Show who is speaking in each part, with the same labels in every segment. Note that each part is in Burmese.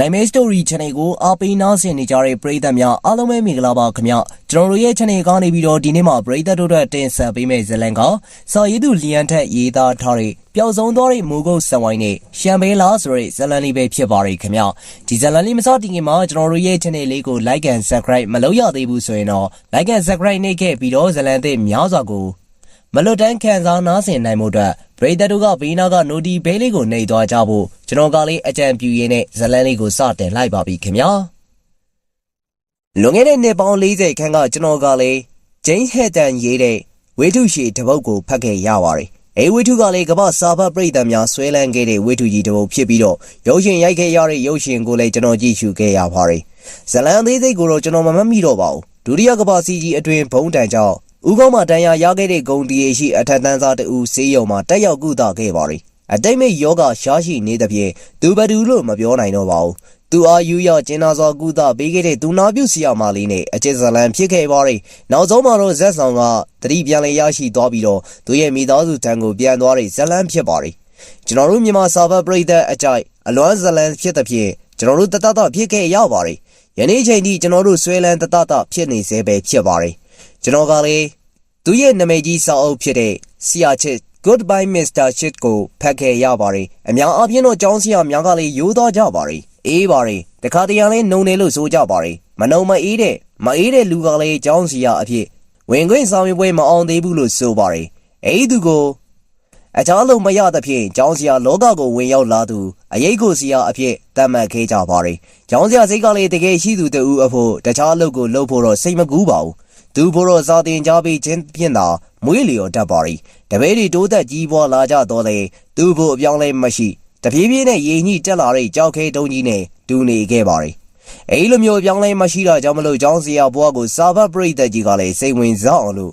Speaker 1: နိုင်မဲ story channel ကိုအားပေးနားဆင်နေကြတဲ့ပရိသတ်များအားလုံးပဲမင်္ဂလာပါခင်ဗျကျွန်တော်တို့ရဲ့ channel ကနေပြီးတော့ဒီနေ့မှာပရိသတ်တို့အတွက်တင်ဆက်ပေးမယ့်ဇာတ်လမ်းကစာရေးသူလျန်ထက်ရေးသားထားတဲ့ပျောက်ဆုံးသွားတဲ့မူကုတ်ဆံဝိုင်းနဲ့ရှမ်ဘဲလာဆိုတဲ့ဇာတ်လမ်းလေးပဲဖြစ်ပါရယ်ခင်ဗျဒီဇာတ်လမ်းလေးမစတင်ခင်မှာကျွန်တော်တို့ရဲ့ channel လေးကို like and subscribe မလုပ်ရသေးဘူးဆိုရင်တော့ like and subscribe နှိပ်ခဲ့ပြီးတော့ဇာတ်လမ်းသစ်များစွာကိုမလွတ်တမ်းခံစားနားဆင်နိုင်မှုအတွက်ပ ရိသတ်တို့ကဘေးနားကနိုဒီဘဲလေးကိုနှိပ်သွားကြဖို့ကျွန်တော်ကလေးအကြံပြုရင်းနဲ့ဇလန်းလေးကိုစတင်လိုက်ပါပြီခင်ဗျာလွန်ခဲ့တဲ့နှစ်ပေါင်း40ခန်းကကျွန်တော်ကလေးဂျိန်းဟက်တန်ရေးတဲ့ဝေထုရှိတပုတ်ကိုဖတ်ခဲ့ရပါတယ်အဲဝေထုကလည်းကမ္ဘာစာဖတ်ပရိသတ်များဆွဲလန်းခဲ့တဲ့ဝေထုကြီးတပုတ်ဖြစ်ပြီးတော့ရုပ်ရှင်ရိုက်ခဲ့ရတဲ့ရုပ်ရှင်ကိုလည်းကျွန်တော်ကြည့်ရှုခဲ့ရပါတယ်ဇလန်းသေးစိတ်ကိုတော့ကျွန်တော်မမှတ်မိတော့ပါဘူးဒုတိယကမ္ဘာစီကြီးအတွင်ဘုံတန်ကြောင့် ဦးကောင်းမှာတန်ရာရခဲ့တဲ့ဂုံတီရရှိအထက်တန်းစားတူဆေးရုံမှာတက်ရောက်ကုသခဲ့ပါတယ်အတိတ်မိတ်ယောဂရှားရှိနေသဖြင့်သူဘသူလို့မပြောနိုင်တော့ပါဘူးသူအာယူရကျင်းနာစွာကုသပေးခဲ့တဲ့သူနာပြုဆရာမလေးနဲ့အကျဉ်းဇလံဖြစ်ခဲ့ပါတယ်နောက်ဆုံးမှာတော့ဇက်ဆောင်ကတတိပြန်လည်ရရှိသွားပြီးတော့သူရဲ့မိသားစုထံကိုပြန်သွားတဲ့ဇလံဖြစ်ပါတယ်ကျွန်တော်တို့မြန်မာစာဖတ်ပရိသတ်အကြိုက်အလွမ်းဇလံဖြစ်သဖြင့်ကျွန်တော်တို့တတတဖြစ်ခဲ့ရပါတယ်ယနေ့ချိန်ထိကျွန်တော်တို့ဆွဲလန်းတတတဖြစ်နေစေပဲဖြစ်ပါတယ် ကျွန်တော်ကလည်းသူရဲ့နာမည်ကြီးစာအုပ်ဖြစ်တဲ့ဆီယာချစ် Goodbye Mr. Shit ကိုဖတ်ခဲ့ရပါတယ်အများအားဖြင့်တော့ကျောင်းဆရာများကလည်းရိုးသားကြပါတယ်အေးပါတယ်တခါတရံလေးနှုံနေလို့ဆိုကြပါတယ်မနှုံမအေးတဲ့မအေးတဲ့လူကလည်းကျောင်းဆရာအဖြစ်ဝင်ခွင့်ဆောင်ရွက်ပွဲမအောင်သေးဘူးလို့ဆိုပါတယ်အဲ့ဒီသူကိုအခြားလုံးမရသဖြင့်ကျောင်းဆရာလောကကိုဝင်ရောက်လာသူအရေးကိုဆရာအဖြစ်သတ်မှတ်ခဲ့ကြပါတယ်။ကျောင်းဆရာစိတ်ကလေးတကယ်ရှိသူတူအဖို့တခြားအလုပ်ကိုလုပ်ဖို့တော့စိတ်မကူးပါဘူး။ သူဖို့တော့စာတင်ကြပြီးချင်းဖြင့်သာမွေးလျော်တတ်ပါရီ။တပည့်တွေတိုးသက်ကြီးပွားလာကြတော့လေသူဖို့အပြောင်းလဲမရှိတပြေးပြေးနဲ့ရေညှိတက်လာတဲ့ကြောက်ခဲတုံးကြီးနဲ့ဒူနေခဲ့ပါရီ။အဲဒီလိုမျိုးအပြောင်းလဲမရှိတာကြောင့်မလို့ကျောင်းဆရာဘွားကိုစာဘတ်ပရိသတ်ကြီးကလည်းစိတ်ဝင်စားအောင်လို့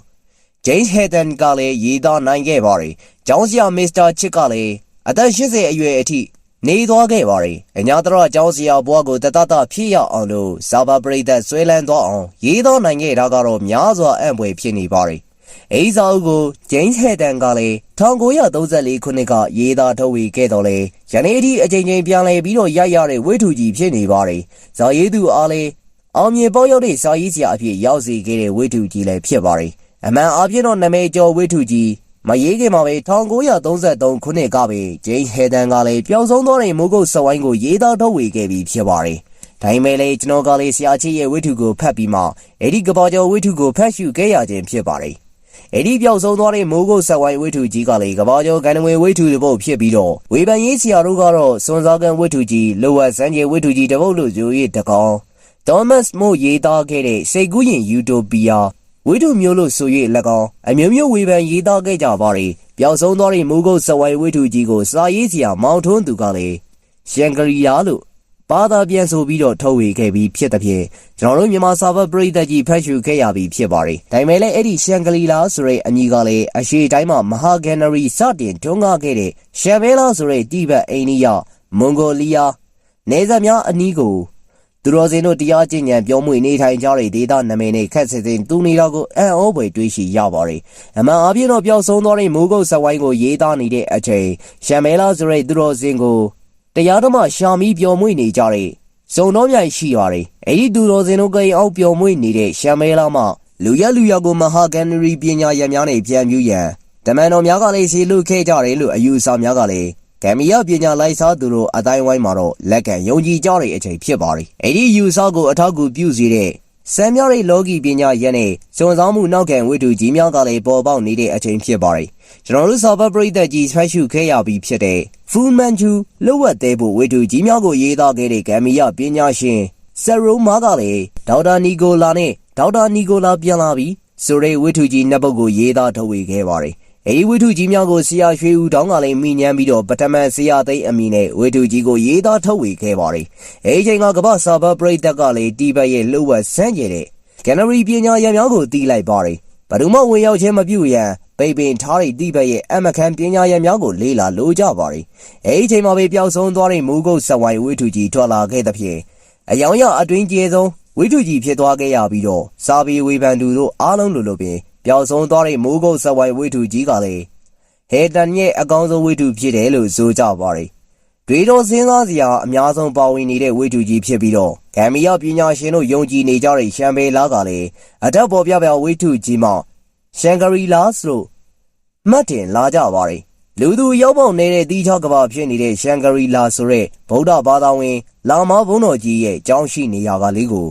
Speaker 1: James Hayden ကလည်းရေးသားနိုင်ခဲ့ပါတယ်။ကျောင်းဆရာမစ္စတာချစ်ကလည်းအသက်80အရွယ်အထိ နေသွားခဲ့ပါတယ်။အညာတရကျောင်းဆရာဘွားကိုတတတဖြစ်ရအောင်လို့ဇာဘာပရိသတ်ဆွဲလန်းသွားအောင်ရေးသားနိုင်ခဲ့တာကတော့များစွာအံ့ဖွယ်ဖြစ်နေပါတယ်။အဲဒီစာအုပ်ကို James Hayden ကလည်း1934ခုနှစ်ကရေးသားထုတ်ဝေခဲ့တော်လဲယနေ့အထိအချိန်ချင်းပြန်လည်ပြီးတော့ရိုက်ရတဲ့ဝိထုကြီးဖြစ်နေပါတယ်။ဇာရေးသူအားလည်းအောင်မြင်ပေါရောက်တဲ့စာရေးဆရာအဖြစ်ရောက်စေခဲ့တဲ့ဝိထုကြီးလည်းဖြစ်ပါတယ်။အမှန်အပြည့်တော့နာမည်ကျော်ဝိထုကြီး မရေးခင်မှာပဲ1933ခုနှစ်ကပဲဂျိမ်းဟေဒန်ကလည်းပျောက်ဆုံးသွားတဲ့မိုးကုတ်စဝိုင်းကိုရေးသားထုတ်ဝေခဲ့ပြီးဖြစ်ပါတယ်။ဒါပေမဲ့လည်းကျွန်တော်ကလည်းဆရာကြီးရဲ့ဝိထုကိုဖတ်ပြီးမှအဲ့ဒီကဘာကျော်ဝိထုကိုဖတ်ရှုခဲ့ရခြင်းဖြစ်ပါတယ်။အဲ့ဒီပျောက်ဆုံးသွားတဲ့မိုးကုတ်စဝိုင်းဝိထုကြီးကလည်းကဘာကျော်ကန်ငွေဝိထုတစ်ပုတ်ဖြစ်ပြီးတော့ဝေဖန်ရေးဆရာတို့ကတော့စွန်စားကန်ဝိထုကြီးလိုဝတ်စန်းကျေဝိထုကြီးတစ်ပုတ်လို့ယူရတကောင်ဒေါမတ်မို့ရေးသားခဲ့တဲ့စိတ်ကူးရင်ယူတိုပီယာ ဝိတုမျိုးလို့ဆို၍၎င်းအမျိုးမျိုးဝေဖန်ရေးသားခဲ့ကြပါရီပျောက်ဆုံးသောတဲ့မူကုတ်စဝိုင်ဝိတုကြီးကိုစာရေးစရာမောင်ထွန်းသူကလည်းရှန်ဂရီယာလို့ဘာသာပြန်ဆိုပြီးတော့ထုတ်ဝေခဲ့ပြီးဖြစ်တဲ့ဖြင့်ကျွန်တော်တို့မြန်မာစာဖတ်ပရိသတ်ကြီးဖတ်ရှုခဲ့ရပြီးဖြစ်ပါတယ်။ဒါပေမဲ့လည်းအဲ့ဒီရှန်ဂလီလာဆိုတဲ့အမည်ကလည်းအရှိတိုင်းမှာမဟာဂန်နရီစတင်ထွန်းကားခဲ့တဲ့ရှန်ဘဲလာဆိုတဲ့တိဘက်အိန္ဒိယမွန်ဂိုလီးယားနေဆက်များအနီးကို သူတော်စင်တို့တရားကျင့်ကြံပြောမှုနေထိုင်ကြတဲ့ဒေသနာမည်နဲ့ခက်စစ်စစ်တူနေတာကိုအံ့ဩဖွယ်တွေးရှိရပါတယ်။အမှန်အပြည့်တော့ပျောက်ဆုံးသွားတဲ့မိုးကုတ်ဇဝိုင်းကိုရေးသားနေတဲ့အချိန်ရှမ်မဲလာဆိုတဲ့သူတော်စင်ကိုတရားတော်မှရှာမီပြောမှုနေကြတဲ့စုံတော်မြိုင်ရှိပါတယ်။အဲဒီသူတော်စင်တို့ကိန်းအောက်ပြောမှုနေတဲ့ရှမ်မဲလာမှလူရလူရကိုမဟာဂန်နရီပညာရများနဲ့ပြန်ပြူရန်တမန်တော်များကလည်းစီလူခဲ့ကြတယ်လို့အယူဆများကလည်း ဂမ်ဘီယာပညာလိုက်စားသူတို့အတိုင်းဝိုင်းမှာတော့လက်ခံယုံကြည်ကြတဲ့အချိန်ဖြစ်ပါတယ်။အဲ့ဒီယူဆကိုအထောက်အကူပြုစေတဲ့စံမြောက်တဲ့လောကီပညာရက်နဲ့စွန်ဆောင်မှုနောက်ခံဝိတုကြီးများကလည်းပေါ်ပေါက်နေတဲ့အချိန်ဖြစ်ပါတယ်။ကျွန်တော်တို့စာပတ်ပရိသတ်ကြီးဆွဲရှုခဲ့ရပြီးဖြစ်တဲ့ဖူမန်ချူလွတ်ဝတ်သေးဖို့ဝိတုကြီးများကိုရေးသားခဲ့တဲ့ဂမ်ဘီယာပညာရှင်ဆယ်ရိုမားကလည်းဒေါက်တာနီကိုလာနဲ့ဒေါက်တာနီကိုလာပြန်လာပြီးဆိုတဲ့ဝိတုကြီးနှစ်ပုဒ်ကိုရေးသားထုတ်ဝေခဲ့ပါတယ်။ အဲဒီဝိထုကြီးများကိုဆရာရွှေဦးတောင်းကလည်းမိညမ်းပြီးတော့ပထမဆရာသိန်းအမိနဲ့ဝိထုကြီးကိုရေးသားထုတ်ဝေခဲ့ပါတယ်။အဲဒီချိန်ကကမ္ဘာစာဘပရိသတ်ကလည်းတီဘက်ရဲ့လှုပ်ဝက်ဆန်းကျယ်တဲ့ကနရီပညာရံများကိုတီးလိုက်ပါတယ်။ဘယ်သူမှဝင်ရောက်ခြင်းမပြုရန်ပိပင်ထားတဲ့တီဘက်ရဲ့အမခန်ပညာရံများကိုလေးလာလိုကြပါတယ်။အဲဒီချိန်မှာပဲပျောက်ဆုံးသွားတဲ့မူကုတ်ဆက်ဝိုင်ဝိထုကြီးထွက်လာခဲ့သဖြင့်အယောင်ရအတွင်းကျဲဆုံးဝိထုကြီးဖြစ်သွားခဲ့ရပြီးတော့စာပေဝေဖန်သူတို့အားလုံးလိုလိုပင် ပျောက်ဆုံးသွားတဲ့မိုးကုတ်ဇဝိုင်ဝိထုကြီးကလည်းဟေတန်ရဲ့အကောင်းဆုံးဝိထုဖြစ်တယ်လို့ဆိုကြပါတယ်တွေးတော်စဉ်းစားစရာအများဆုံးပါဝင်နေတဲ့ဝိတုကြီးဖြစ်ပြီးတော့ဂမ်ဘီယာပညာရှင်တို့ယုံကြည်နေကြတဲ့ရှမ်ဘဲလာကလည်းအထက်ပေါ်ပြပြဝိတုကြီးမှာရှန်ဂရီလာစ်လို့မှတ်တင်လာကြပါတယ်လူသူရောက်ပေါက်နေတဲ့တီးခြားကဘာဖြစ်နေတဲ့ရှန်ဂရီလာဆိုတဲ့ဗုဒ္ဓဘာသာဝင် လာမဘုန်းတော်ကြီးရဲ့ကျောင်းရှိနေရာကလေးကို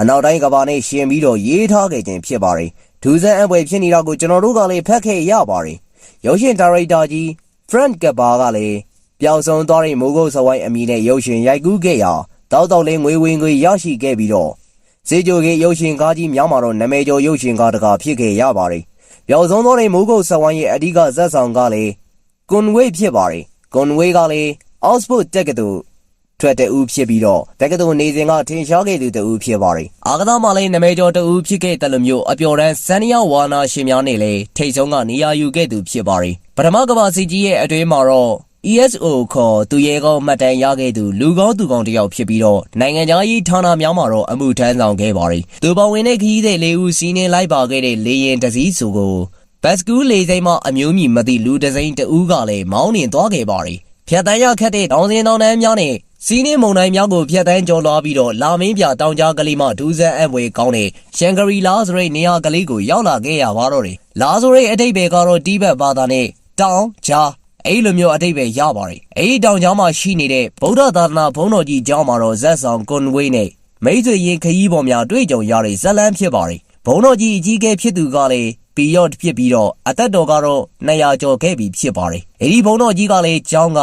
Speaker 1: အနောက်တိုင်းကဘာနဲ့ရှင်ပြီးတော့ရေးထားခဲ့ခြင်းဖြစ်ပါတယ် ဒူဇန်အပွဲဖြစ်နေတာကိုကျွန်တော်တို့ကလည်းဖတ်ခဲ့ရပါတယ်ရုပ်ရှင်ဒါရိုက်တာကြီး Frank Gaba ကလည်းပျောက်ဆုံးသွားတဲ့မိုးကုတ်စဝိုင်းအမည်နဲ့ရုပ်ရှင်ရိုက်ကူးခဲ့ရာတောက်တောက်လေးငွေဝင်ငွေရရှိခဲ့ပြီးတော့စေဂျိုကေရုပ်ရှင်ကားကြီးများမှာတော့နာမည်ကျော်ရုပ်ရှင်ကားတကာဖြစ်ခဲ့ရပါတယ်ပျောက်ဆုံးသွားတဲ့မိုးကုတ်စဝိုင်းရဲ့အဓိကဇက်ဆောင်ကလည်းကွန်ဝေးဖြစ်ပါတယ်ကွန်ဝေးကလည်းအောက်စဖို့တက်ကတူ ထွက်တဲ့ဦးဖြစ်ပြီးတော့တက္ကသိုလ်နေစဉ်ကထင်ရှားခဲ့သူတဦးဖြစ်ပါတယ်။အာကသားမှလည်းနာမည်ကျော်တဦးဖြစ်ခဲ့တယ်လို့မျိုးအပျော်တမ်းစန်နီယာဝါနာရှင်များနဲ့လည်းထိတ်ဆုံးကနေရာယူခဲ့သူဖြစ်ပါတယ်။ပထမကမ္ဘာစစ်ကြီးရဲ့အတွင်းမှာတော့ ESO ခေါ်သူရဲကောင်းမှတ်တမ်းရခဲ့သူလူကောင်းသူကောင်းတစ်ယောက်ဖြစ်ပြီးတော့နိုင်ငံခြားရေးဌာနများမှာတော့အမှုထမ်းဆောင်ခဲ့ပါတယ်။သူပါဝင်တဲ့ခရီးသည်လေးဦးစီးနှင်းလိုက်ပါခဲ့တဲ့လေရင်တစည်းစုကိုဘတ်စကူးလေစိမ်းမအမျိုးမြည်မသိလူတစ်စိမ်းတဦးကလည်းမောင်းနှင်သွားခဲ့ပါတယ်။ဖြတ်တန်းရခတ်တဲ့တောင်စင်တောင်တန်းများနဲ့ စီးနှင်းမုန်တိုင်းများကိုဖြတ်တန်းကျော်လွှားပြီးတော့လာမင်းပြတောင်ကြားကလေးမှဒူးဆန်းအပ်ဝေကောင်းတဲ့ရှန်ဂရီလာဆိုတဲ့နေရာကလေးကိုရောက်လာခဲ့ရပါတော့တယ်။လာဆိုတဲ့အတိတ်ပဲကတော့တိဘက်ဘာသာနဲ့တောင်ကြားအဲ့လိုမျိုးအတိတ်ပဲရပါတယ်။အဲ့ဒီတောင်ကျောင်းမှာရှိနေတဲ့ဗုဒ္ဓသာသနာဘုန်းတော်ကြီးကျောင်းမှာတော့ဇက်ဆောင်ကွန်ဝေးနဲ့မိတ်ဆွေရင်ခရီးပေါ်များတွေ့ကြုံရတဲ့ဇက်လန်းဖြစ်ပါတယ်။ဘုန်းတော်ကြီးအကြီးအကဲဖြစ်သူကလည်းပီယော့ဖြစ်ပြီးတော့အသက်တော်ကတော့200ကျော်ခဲ့ပြီဖြစ်ပါတယ်။အဲ့ဒီဘုန်းတော်ကြီးကလည်းကျောင်းက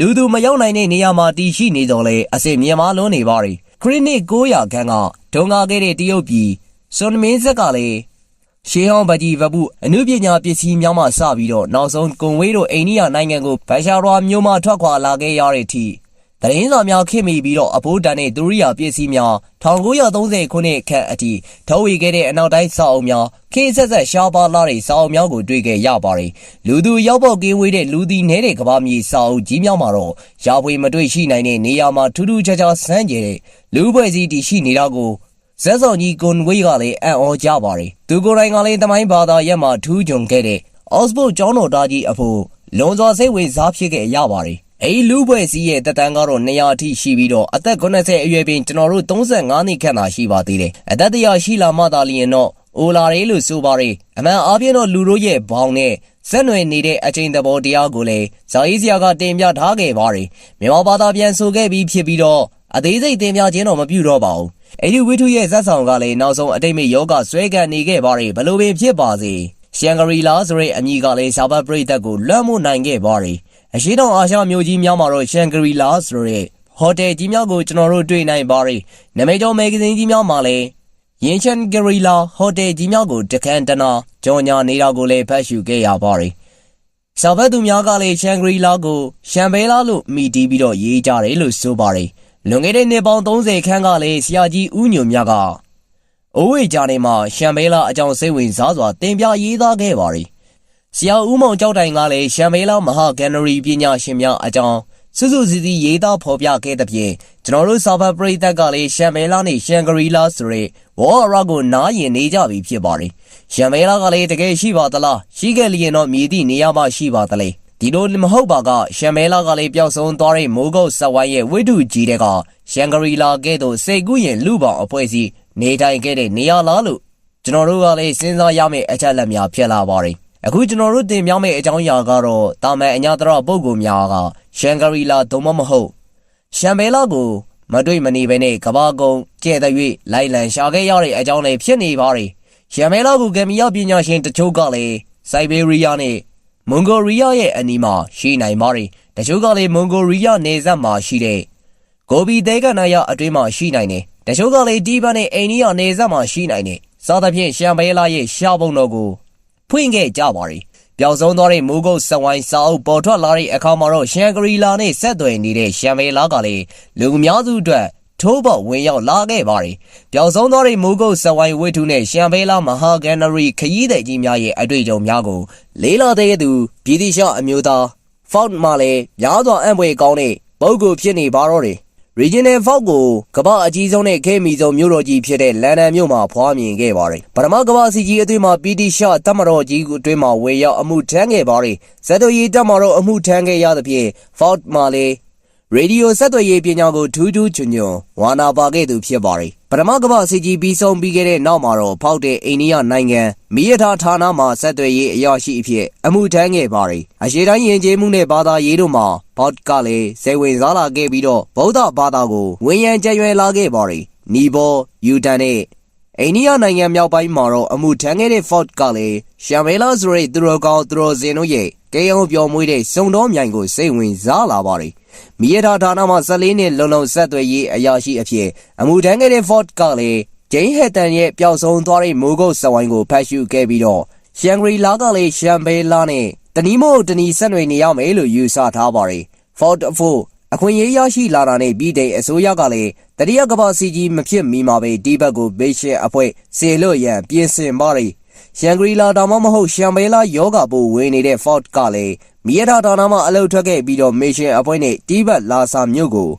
Speaker 1: လူသူမရောက်နိုင်တဲ့နေရာမှာတည်ရှိနေတော့လေအစစ်မြန်မာလွန်းနေပါတယ်။ခရစ်နစ်900ခန်းကဒုံကာခဲ့တဲ့တရုတ်ပြည်စွန်မင်းဆက်ကလည်းရှေးဟောင်းဗကြီးဗပုအနုပညာပစ္စည်းများမှစပြီးတော့နောက်ဆုံးကွန်ဝေးတို့အိန္ဒိယနိုင်ငံကိုဗရှာရွာမြို့မှထွက်ခွာလာခဲ့ရတဲ့အထိ တရင်စာများခင်မိပြီးတော့အဖိုးတန်တဲ့ဒုရိယာပစ္စည်းများ1930ခုနှစ်ခန့်အထိထုတ်ဝေခဲ့တဲ့အနောက်တိုင်းစာအုပ်များခင်းဆက်ဆက်ရှားပါလာတဲ့စာအုပ်များကိုတွေ့ခဲ့ရပါတယ်လူသူရောက်ပေါ်ကင်းဝေးတဲ့လူသည်နဲတဲ့ကဘာမြေစာအုပ်ကြီးများမှာတော့ရာပွေမတွေ့ရှိနိုင်တဲ့နေရာမှာထူးထူးခြားခြားစမ်းကြဲတဲ့လူပွဲစည်းတည်ရှိနေတာကိုဇက်ဆောင်ကြီးကွန်ဝေးကလည်းအံ့ဩကြပါတယ်သူကိုယ်တိုင်ကလည်းတမိုင်းဘာသာရက်မှာထူးချွန်ခဲ့တဲ့အော့စဘုတ်ကျောင်းတော်သားကြီးအဖို့လွန်စွာစိတ်ဝင်စားဖြစ်ခဲ့ရပါတယ် အဲ့လူပွဲစည်းရဲ့တက်တန်းကတော့200အထိရှိပြီးတော့အသက်90အရွယ်ပင်ကျွန်တော်တို့35နှစ်ခန့်သာရှိပါသေးတယ်အသက်တရာရှိလာမှသာလျင်တော့အိုလာရဲလို့ဆိုပါရယ်အမှန်အားဖြင့်တော့လူတို့ရဲ့ဘောင်နဲ့ဇက်နွယ်နေတဲ့အချိန်သဘောတရားကိုလည်းဇာအေးစရာကတင်ပြထားခဲ့ပါရယ်မြန်မာဘာသာပြန်ဆိုခဲ့ပြီးဖြစ်ပြီးတော့အသေးစိတ်တင်ပြခြင်းတော့မပြုတော့ပါဘူးအဲ့ဒီဝိထုရဲ့ဇက်ဆောင်ကလည်းနောက်ဆုံးအတိတ်မိယောဂဆွဲကန်နေခဲ့ပါရယ်ဘလို့ပင်ဖြစ်ပါစေရှန်ဂရီလာဆိုတဲ့အမည်ကလည်းရှာဘတ်ပရိသတ်ကိုလွှမ်းမိုးနိုင်ခဲ့ပါရယ် အရှိတောင်အာရှမြို့ကြီးများမှာတော့ရှန်ဂရီလာဆိုတဲ့ဟိုတယ်ကြီးများကိုကျွန်တော်တို့တွေ့နိုင်ပါရယ်နမိတ်ကျော်မဂ္ဂဇင်းကြီးများမှာလည်းရင်ချန်ဂရီလာဟိုတယ်ကြီးများကိုတခန်တနာကြော်ညာနေတာကိုလည်းဖတ်ရှုခဲ့ရပါရယ်ဆောက်ဘက်သူများကလည်းရှန်ဂရီလာကိုရှန်ဘဲလာလို့မိတီးပြီးတော့ရေးကြတယ်လို့ဆိုပါရယ်လွန်ခဲ့တဲ့နှစ်ပေါင်း30ခန်းကလည်းဆရာကြီးဦးညွန်မြတ်ကအိုးဝေကြနေမှာရှမ်ဘဲလာအကြောင်းစိတ်ဝင်စားစွာတင်ပြရေးသားခဲ့ပါရီ ဆရာဦးမောင်ကြောက်တိုင်ကလည်းရှမ်ဘဲလာမဟာဂန်နရီပညာရှင်များအကြောင်းစုစုစည်းစည်းရေးသားဖော်ပြခဲ့တဲ့ပြင်ကျွန်တော်တို့စာဖတ်ပရိသတ်ကလည်းရှမ်ဘဲလာနဲ့ရှန်ဂရီလာဆိုတဲ့ဝေါ်ရာကိုနားရင်နေကြပြီဖြစ်ပါရီရှမ်ဘဲလာကလည်းတကယ်ရှိပါသလားရှိခဲ့လျင်တော့မြည်သည့်နေရာမှရှိပါသလဲဒီလိုမဟုတ်ပါကရှမ်မဲလာကလေးပျောက်ဆုံးသွားတဲ့မိုးကုတ်ဆက်ဝိုင်းရဲ့ဝိတုကြီးတဲ့ကရှန်ဂရီလာကဲ့သို့စိတ်ကူးရင်လူပေါင်းအဖွဲ့စီနေထိုင်ခဲ့တဲ့နေရာလားလို့ကျွန်တော်တို့ကလည်းစဉ်းစားရမယ့်အချက်လက်များဖြစ်လာပါတယ် အခုကျွန်တော်တို့တင်ပြမယ့်အကြောင်းအရာကတော့တာမန်အညာတရပုံကူများကရှန်ဂရီလာသို့မဟုတ်ရှမ်ဘဲလာကိုမတွေ့မနေဘဲနဲ့ကဘာကုံကျဲတဲ့၍လိုက်လံရှာခဲ့ရတဲ့အကြောင်းလည်းဖြစ်နေပါတယ်ရှမ်ဘဲလာကိုဂမ်ဘီယာပညာရှင်တချို့ကလည်းစိုက်ဘေးရီးယားနဲ့မွန်ဂိုရီးယားရဲ့အနီးမှာရှိနိုင်ပါတယ်။တချို့ကလည်းမွန်ဂိုရီးယားနယ်စပ်မှာရှိတဲ့ဂိုဘီတဲကနာရအတွင်းမှာရှိနိုင်တယ်။တချို့ကလည်းဒီဘက်နဲ့အိန္ဒိယနယ်စပ်မှာရှိနိုင်တယ်။စားသဖြင့်ရှမ်ဘဲလာရဲ့ရှားပုံတော်ကို ဖွင့်ခဲ့ကြပါတယ်။ပျောက်ဆုံးသွားတဲ့မိုးကုတ်စဝိုင်းစာအုပ်ပေါ်ထွက်လာတဲ့အခါမှာတော့ရှန်ဂရီလာနဲ့ဆက်သွယ်နေတဲ့ရှမ်ဘဲလာကလည်းလူအများစုအတွက်ထိုးပေါဝင်ရောက်လာခဲ့ပါတယ်။ပျောက်ဆုံးသွားတဲ့မိုးကုတ်စဝိုင်းဝိထုနဲ့ရှမ်ဘဲလာမဟာဂန်နရီခရီးသည်ကြီးများရဲ့အတွေ့အကြုံများကိုလေးလာတဲ့သူပြည်တိရှအမျိုးသားဖောက်မှလည်းများစွာအံ့ဖွယ်ကောင်းတဲ့ပုဂ္ဂိုလ်ဖြစ်နေပါတော့တယ်။ Regional Fault ကိုကမ္ဘာအကြီးဆုံးနဲ့ခဲမီဆုံးမြို့တော်ကြီးဖြစ်တဲ့လန်ဒန်မြို့မှာဖွားမြင်ခဲ့ပါတယ်။ပထမကမ္ဘာစီကြီးအတွင်းမှာပီတီရှတမတော်ကြီးအတွင်းမှာဝေရောက်အမှုထမ်းခဲ့ပါတယ်။ဇက်တိုရီတမတော်အမှုထမ်းခဲ့ရသဖြင့် Fault မှာလည်း ရေဒီယိုဆက်သွယ်ရေးပညာကိုထူးထူးချွန်ချွန်ဝါနာပါခဲ့သူဖြစ်ပါတယ်ပထမကမ္ဘာစစ်ကြီးပြီးဆုံးပြီးခဲ့တဲ့နောက်မှာတော့ဖောက်တဲ့အိန္ဒိယနိုင်ငံမိရထားဌာနမှာဆက်သွယ်ရေးအရာရှိအဖြစ်အမှုထမ်းခဲ့ပါတယ်အရှိတိုင်းယဉ်ကျေးမှုနဲ့ဘာသာရေးတို့မှာဘော့ကလည်းဇေဝင်စားလာခဲ့ပြီးတော့ဗုဒ္ဓဘာသာကိုဝန်ရံကြံရွယ်လာခဲ့ပါတယ်နီဘောယူတန်နဲ့အိန္ဒိယနိုင်ငံမြောက်ပိုင်းမှာတော့အမှုထမ်းခဲ့တဲ့ Ford ကလည်းရှမ်မဲလာဆိုတဲ့သူတော်ကောင်းသူတော်စင်တို့ရဲ့ ကေအောင်ပြော်မွေးတဲ့စုံတော်မြိုင်ကိုစိတ်ဝင်စားလာပါတယ်။မိရထားဌာနမှာ14နှစ်လုံလုံဆက်သွယ်ရေးအရာရှိအဖြစ်အမှုထမ်းခဲ့တဲ့ Ford ကလည်းဂျိန်းဟက်တန်ရဲ့ပျောက်ဆုံးသွားတဲ့မိုးကုတ်စဝိုင်းကိုဖတ်ရှုခဲ့ပြီးတော့ရှန်ဂရီလာကလည်းရှမ်ဘေလာနဲ့တနီမို့တနီဆက်နွယ်နေရမယ်လို့ယူဆထားပါတယ်။ Ford အဖို့အခွင့်အရေးရရှိလာတာနဲ့ပြည်တဲ့အစိုးရကလည်းတတိယကမ္ဘာစီကြီးမဖြစ်မီမှာပဲဒီဘက်ကိုဘေးရှင်းအဖွဲ့စေလို့ရန်ပြင်ဆင်ပါတယ် ရှန်ဂရီလာဒါမှမဟုတ်ရှမ်ဘေလာယောဂပိုဝင်နေတဲ့ Ford ကလည်းမိရထားဌာနမှာအလုပ်ထွက်ခဲ့ပြီးတော့မေရှင်အဖွဲ့နဲ့ဒီဘက်လာစာမြို့ကို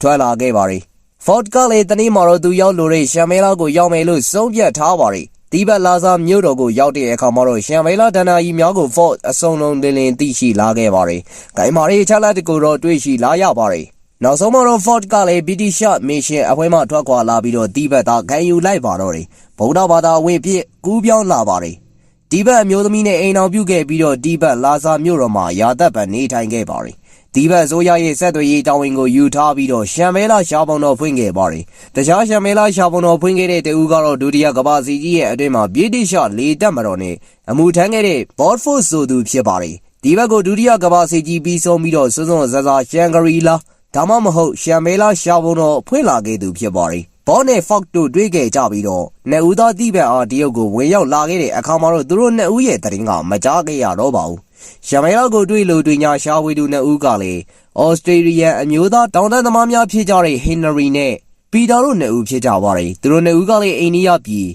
Speaker 1: ထွက်လာခဲ့ပါတယ် Ford ကလည်းတနေ့မှာတော့သူရောက်လို့တဲ့ရှမ်ဘေလာကိုရောက်မယ်လို့ဆုံးဖြတ်ထားပါတယ်ဒီဘက်လာစာမြို့တော်ကိုရောက်တဲ့အခါမှာတော့ရှမ်ဘေလာဒဏ္ဍာရီများကို Ford အစုံလုံးလင်းလင်းသိရှိလာခဲ့ပါတယ်။ဂိုင်းမာရီချလာတကိုတော့တွေ့ရှိလာရပါတယ်။ နောက်ဆုံးမှာတော့ Ford ကလည်း British Mission အဖွဲ့မှထွက်ခွာလာပြီးတော့ဒီဘက်သားခံယူလိုက်ပါတော့တယ်။ဗုဒ္ဓဘာသာဝင်ပြစ်ကူးပြောင်းလာပါတယ်။ဒီဘက်အမျိုးသမီးနဲ့အိမ်အောင်ပြုခဲ့ပြီးတော့ဒီဘက်လာစာမြို့တော်မှာယာသက်ပံနေထိုင်ခဲ့ပါတယ်။ဒီဘက်ဆိုရရဲ့ဆက်သွယ်ရေးတာဝန်ကိုယူထားပြီးတော့ရှမ်မဲလာရှားပုံတော်ဖွင့်ခဲ့ပါတယ်။တခြားရှမ်မဲလာရှားပုံတော်ဖွင့်ခဲ့တဲ့တဦးကတော့ဒုတိယကမ္ဘာစီကြီးရဲ့အတွင်းမှာပြည်တိရှလေတက်မတော်နဲ့အမှုထမ်းခဲ့တဲ့ Botford ဆိုသူဖြစ်ပါတယ်။ဒီဘက်ကိုဒုတိယကမ္ဘာစီကြီးပြီးဆုံးပြီးတော့စွန်းစွန်းဇဇာရှန်ဂရီလာ ဒါမှမဟုတ်ရှမ်မဲလာရှားပုံတော်ဖွင့်လာခဲ့သူဖြစ်ပါတယ်။ဘောနဲ့ Fox တို့တွေ့ခဲ့ကြပြီးတော့နှစ်ဦးသားတိဘက်အားတရုတ်ကိုဝင်ရောက်လာခဲ့တဲ့အခါမှာတော့သူတို့နှစ်ဦးရဲ့တရင်ကမကြားခဲ့ရတော့ပါဘူး။ရှမိုင်လောက်ကိုတွေ့လို့တွေ့ညာရှာဝေသူနှစ်ဦးကလည်းဩစတြေးလျအမျိုးသားတောင်တန်းသမားများဖြစ်ကြတဲ့ဟင်နရီနဲ့ပီတာတို့နှစ်ဦးဖြစ်ကြပါတယ်။သူတို့နှစ်ဦးကလည်းအိန္ဒိယပြည်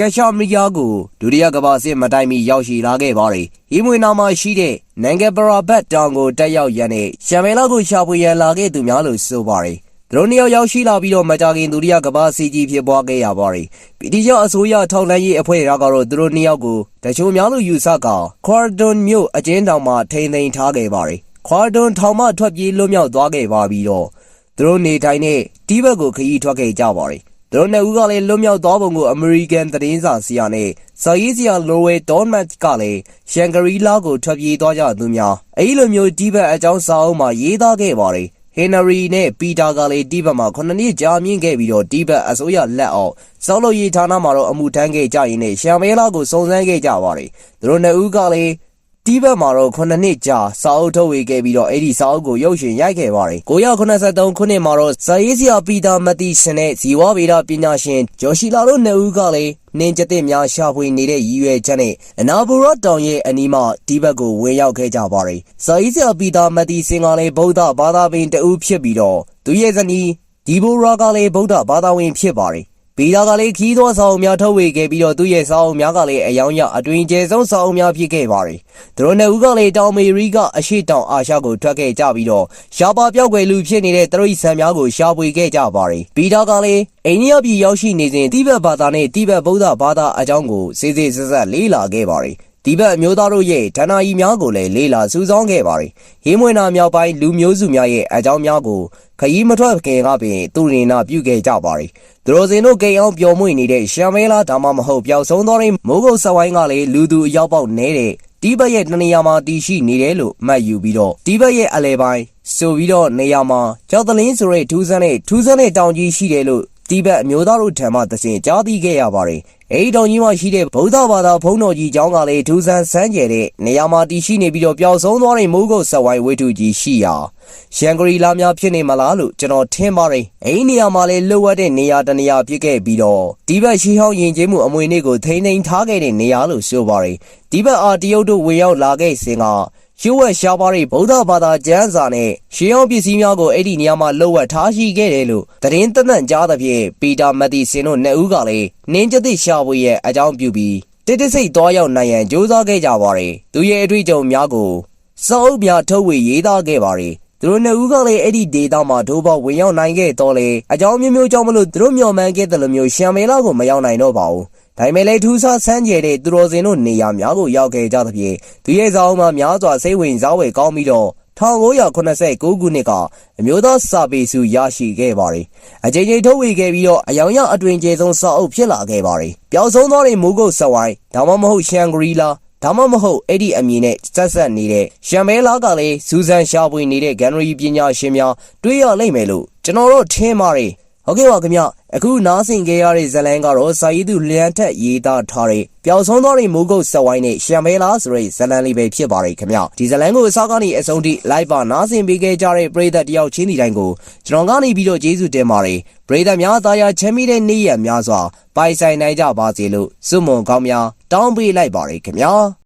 Speaker 1: ကက်ရှာမီယာကိုဒုတိယကမ္ဘာစစ်မတိုင်မီရောက်ရှိလာခဲ့ပါတယ်။ဟီမွေနာမှာရှိတဲ့နိုင်ငံပရာဘတ်တောင်ကိုတက်ရောက်ရန်နဲ့ရှမိုင်လောက်ကိုရှာဖွေရန်လာခဲ့သူများလို့ဆိုပါတယ်။သူတို့နှစ်ယောက်ရောက်ရှိလာပြီးတော့မကြခင်ဒုတိယကမ္ဘာစစ်ကြီးဖြစ်ပွားခဲ့ရပါတယ်။ပြည်ထောင်အစိုးရထောက်လှမ်းရေးအဖွဲ့ရာကတော့သူတို့နှစ်ယောက်ကိုတချို့များလို့ယူဆကခွာဒွန်မြို့အကျဉ်းတောင်မှာထိန်သိမ်းထားခဲ့ပါတယ်။ခွာဒွန်ထောင်မှထွက်ပြေးလွတ်မြောက်သွားခဲ့ပါပြီးတော့သူတို့နေထိုင်တဲ့တီးဘက်ကိုခရီးထွက်ခဲ့ကြပါတယ်။ သူတို့နှစ်ဦးကလည်းလွတ်မြောက်သွားပုံကို အမေရိကန်သတင်းစာဆရာနဲ့စာရေးဆရာလိုဝဲဒေါ်မတ်ကလည်းရှန်ဂရီလာကိုထွက်ပြေးသွားကြသူများအဲဒီလိုမျိုးတီးဘက်အကြောင်းစာအုပ်မှာရေးသားခဲ့ပါတယ်။ဟင်နရီနဲ့ပီတာကလည်းတီးဘက်မှာ9နှစ်ကြာမြင့်ခဲ့ပြီးတော့တီးဘက်အစိုးရလက်အောက်စောက်လို့ရေးဌာနမှာတော့အမှုထမ်းခဲ့ကြရင်းနဲ့ရှမ်မဲလာကိုစုံစမ်းခဲ့ကြပါတယ်။သူတို့နှစ်ဦးကလည်း တီးဘက်မှာတော့9နှစ်ကြာစာအုပ်ထုတ်ဝေခဲ့ပြီးတော့အဲ့ဒီစာအုပ်ကိုရုပ်ရှင်ရိုက်ခဲ့ပါတယ်။983ခုနှစ်မှာတော့ဇာရေးစရာပီတာမတီရှင်နဲ့ဇီဝဗေဒပညာရှင်ဂျော်ရှီလာတို့နှစ်ဦးကလည်းနင်းကျတဲ့များရှာဖွေနေတဲ့ရည်ရွယ်ချက်နဲ့အနာဘူရတောင်ရဲ့အနီးမှာဒီဘက်ကိုဝင်ရောက်ခဲ့ကြပါတယ်။ဇာရေးစရာပီတာမတီစင်ကလည်းဗုဒ္ဓဘာသာပင်တဦးဖြစ်ပြီးတော့သူရဲ့ဇနီးဒီဘိုရာကလည်းဗုဒ္ဓဘာသာဝင်ဖြစ်ပါတယ်။ ပီတာကလည်းခီးသောစာအုပ်များထုတ်ဝေခဲ့ပြီးတော့သူရဲ့စာအုပ်များကလည်းအယောင်ရအတွင်ကျဲဆုံးစာအုပ်များဖြစ်ခဲ့ပါတယ်။သူတို့နှစ်ဦးကလည်းတောင်မေရီကအရှိတောင်အာရှကိုထွက်ခဲ့ကြပြီးတော့ရှားပါပြောက်ွယ်လူဖြစ်နေတဲ့တရိษံများကိုရှာဖွေခဲ့ကြပါတယ်။ပီတာကလည်းအိန္ဒိယပြည်ရောက်ရှိနေစဉ်တိဘက်ဘာသာနဲ့တိဘက်ဗုဒ္ဓဘာသာအကြောင်းကိုစေစေဆက်ဆက်လေ့လာခဲ့ပါတယ်။ ဒီဘက်အမျိုးသားတို့ရဲ့ဌာနကြီးများကိုလည်းလေးလာစူးစောင်းခဲ့ပါတယ်။ဟင်းမွေနာမြောက်ပိုင်းလူမျိုးစုများရဲ့အကြောင်းများကိုခရီးမထွက်ခင်ကပင်သူရိနာပြုခဲ့ကြပါတယ်။သူတို့စင်တို့ကိန်းအောင်ပျော်မွေ့နေတဲ့ရှမ်မဲလာဒါမှမဟုတ်ပျောက်ဆုံးသောတဲ့မိုးကုတ်ဆက်ဝိုင်းကလည်းလူသူအရောက်ပေါက်နေတဲ့တီးဘက်ရဲ့တနေရာမှာတည်ရှိနေတယ်လို့မှတ်ယူပြီးတော့တီးဘက်ရဲ့အလဲပိုင်းဆိုပြီးတော့နေရာမှာကြောက်တလင်းဆိုတဲ့ထူးဆန်းတဲ့ထူးဆန်းတဲ့တောင်ကြီးရှိတယ်လို့ တီဘက်အမျိုးသားတို့ထံမှသစဉ်ကြားသိခဲ့ရပါတယ်။အဲဒီတောင်ကြီးမှာရှိတဲ့ဗုဒ္ဓဘာသာဘုန်းတော်ကြီးကျောင်းကလည်းဒူးဆန်းစမ်းကျယ်တဲ့နေရာမှာတည်ရှိနေပြီးတော့ပျောက်ဆုံးသွားတဲ့မိုးကုတ်ဆက်ဝိုင်းဝိထုကြီးရှိရာရှန်ဂရီလာများဖြစ်နေမလားလို့ကျွန်တော်ထင်ပါတယ်။အဲဒီနေရာမှာလည်းလိုအပ်တဲ့နေရာတစ်နေရာဖြစ်ခဲ့ပြီးတော့ဒီဘက်ရှိဟောင်းယဉ်ကျေးမှုအမွေနေ့ကိုထိန်းသိမ်းထားခဲ့တဲ့နေရာလို့ဆိုပါတယ်။ဒီဘက်အာတရုတ်တို့ဝင်ရောက်လာခဲ့စဉ်က ရွှေဝက်ရှားပါးတဲ့ဗုဒ္ဓဘာသာကျမ်းစာနဲ့ရှေးဟောင်းပစ္စည်းများကိုအဲ့ဒီနေရာမှာလှုပ်ဝက်ထားရှိခဲ့တယ်လို့သတင်းတသက်ကြားသဖြင့်ပီတာမက်တီစင်တို့နှစ်ဦးကလည်းနင်းကျသည့်ရှာဖွေရဲ့အကြောင်းပြုပြီးတိတိစိတ်သွားရောက်နိုင်ရန်ကြိုးစားခဲ့ကြပါတယ်သူရဲ့အတွေ့အကြုံများကိုစောအုပ်များထုတ်ဝေရေးသားခဲ့ပါတယ်သူတို့နှစ်ဦးကလည်းအဲ့ဒီဒေတာမှာဒိုးပေါဝင်ရောက်နိုင်ခဲ့တော့လေအကြောင်းမျိုးမျိုးကြောင့်မလို့သူတို့မျှော်မှန်းခဲ့တယ်လို့မျိုးရှံမေလာကိုမရောက်နိုင်တော့ပါဘူး ဒါပေမဲ့လည်းထူးဆန်းဆန်းကျယ်တဲ့သူတော်စင်တို့နေရာများကိုရောက်ခဲ့ကြသဖြင့်သူရဲ့ဇာအုံးမှာများစွာစိတ်ဝင်စားဝယ်ကောင်းပြီးတော့1989ခုနှစ်ကအမျိုးသားစာပေစုရရှိခဲ့ပါတယ်။အကြိမ်ကြိမ်ထုတ်ဝေခဲ့ပြီးတော့အယောင်ရအတွင်ကျေဆုံးစာအုပ်ဖြစ်လာခဲ့ပါတယ်။ပျောက်ဆုံးသွားတဲ့မိုးကုတ်စဝိုင်းဒါမှမဟုတ်ရှန်ဂရီလာဒါမှမဟုတ်အဲ့ဒီအမည်နဲ့ဆက်ဆက်နေတဲ့ရှမ်ဘဲလာကလည်းစူဇန်ရှာပွေနေတဲ့ဂန်နရီပညာရှင်များတွေ့ရလိမ့်မယ်လို့ကျွန်တော်တို့ထင်ပါတယ်။ ဟုတ်ကဲ့ပါခင်ဗျအခုနားဆင်ကြရတဲ့ဇတ်လန်ကတော့စာရေးသူလျံထက်ရေးသားထားတဲ့ပျောက်ဆုံးသွားတဲ့မိုးကုတ်ဆက်ဝိုင်းနဲ့ရှမ်ဘဲလာဆိုတဲ့ဇတ်လန်လေးပဲဖြစ်ပါတယ်ခင်ဗျဒီဇတ်လန်ကိုအစားကနေအဆုံးထိ live ပါနားဆင်ပေးခဲ့ကြတဲ့ပရိသတ်တယောက်ချင်းဒီတိုင်းကိုကျွန်တော်ကနေပြီးတော့ကျေးဇူးတင်ပါတယ်ပရိသတ်များသားရချမ်းမြေတဲ့နေ့ရက်များစွာပိုင်ဆိုင်နိုင်ကြပါစေလို့စွမွန်ကောင်းများတောင်းပေးလိုက်ပါတယ်ခင်ဗျာ